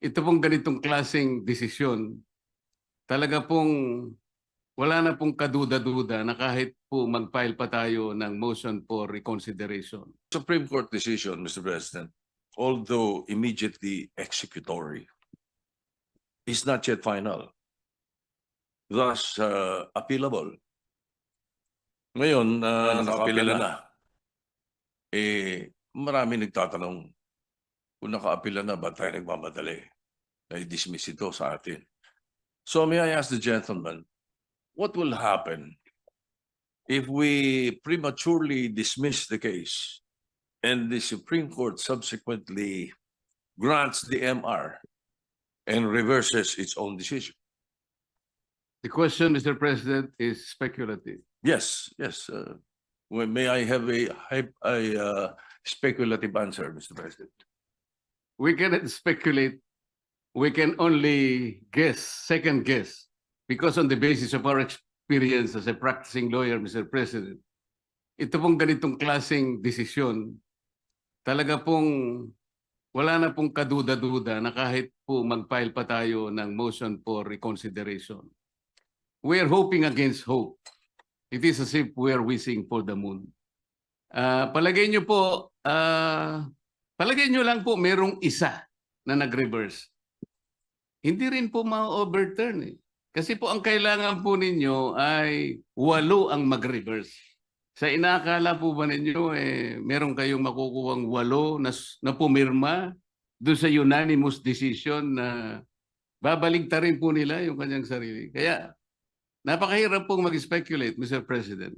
ito pong ganitong klaseng desisyon, talaga pong wala na pong kaduda-duda na kahit po mag-file pa tayo ng motion for reconsideration. Supreme Court decision, Mr. President, although immediately executory, is not yet final. Thus, uh, appealable. Ngayon, uh, nakaapila nakaapila na. Eh, marami nagtatanong, kung nakaapila na, ba't tayo nagmamadali? Na i-dismiss ito sa atin. So may I ask the gentleman, what will happen if we prematurely dismiss the case and the Supreme Court subsequently grants the MR and reverses its own decision. The question, Mr. President, is speculative. Yes, yes. Uh, may I have a, a uh, speculative answer, Mr. President? We cannot speculate. We can only guess, second guess, because on the basis of our experience as a practicing lawyer, Mr. President, ito pong ganitong klaseng desisyon, talaga pong wala na pong kaduda-duda na kahit po mag-file pa tayo ng motion for reconsideration. We are hoping against hope. It is as if we are wishing for the moon. Ah, palagay nyo po, ah, palagay nyo lang po merong isa na nag-reverse. Hindi rin po ma-overturn eh. Kasi po ang kailangan po ninyo ay walo ang mag-reverse. Sa inaakala po ba ninyo eh meron kayong makukuhang walo na, na pumirma doon sa unanimous decision na babaligtarin po nila yung kanyang sarili. Kaya napakahirap pong mag-speculate, Mr. President.